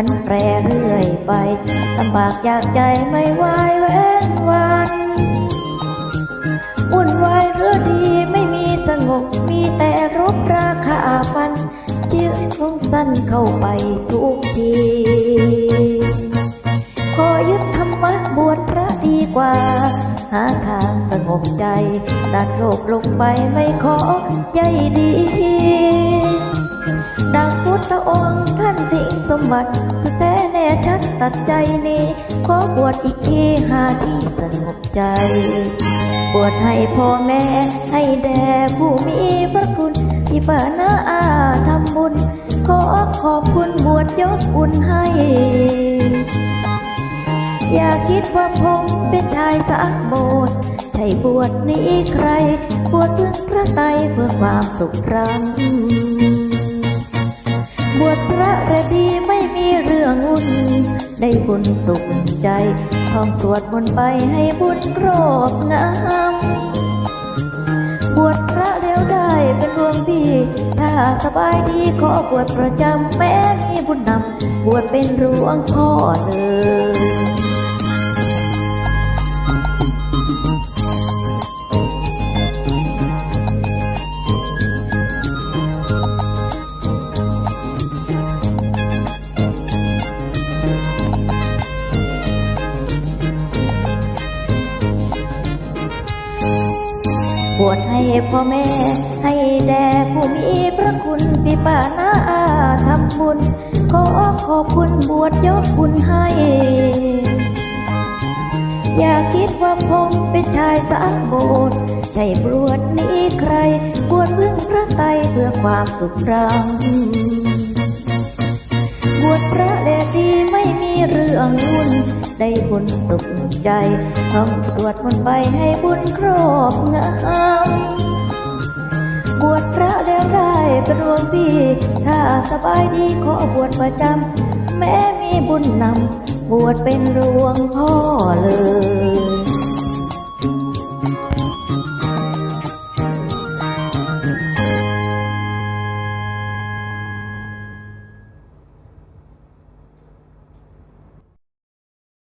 พันแปรเรื่อยไปลำบากอยากใจไม่ไหวแว้นวันวุ่นวายหรือดีไม่มีสงบมีแต่รบราคาฟันชีวิตคงสั้นเข้าไปทุกทีขอยึดธรรมะบวชพระดีกว่า หาทางสงบใจตัดโลกลงไปไม่ขอใยดีดั อบวชอีกทีหาที่สงบใจ บวชให้พ่อแม่ให้แด่ผู้มีพระคุณที่ปานาอาทำบุญ ขอขอบคุณบวชยกบุญให้ อย่าคิดว่าผมเป็นชายสะโบดใช่บวชนี้ใคร บวชเพื่อพระไตรเพื่อความสุขรังบวชพระระดีไม่มีเรื่องวุ่น ได้บุญสุขใจท่องสวดมนต์ไปให้บุญครอบงำบวชพระแล้วได้เป็นดวงพี่ ถ้าสบายดีขอบวชประจำแม้มีบุญนำบวชเป็นหลวงพ่อเลย บวชให้พ่อแม่ ให้แด่ผู้มีพระคุณปิปานาอาทำบุญขอขอบคุณบวชยกบุญให้ อย่าคิดว่าผมเป็นชายสามโบสถ์ใช่บวชนี้ใครบวชพึ่งพระไตรเพื่อความสุขรังบวชพระแลดีไม่มีเรื่องวุ่นได้บุญสุขใจท่องสวดมนต์ไปให้บุญครอบ พี่ ถ้าสบายดีขอบวชประจำ แม้มีบุญนำบวชเป็นหลวงพ่อเลย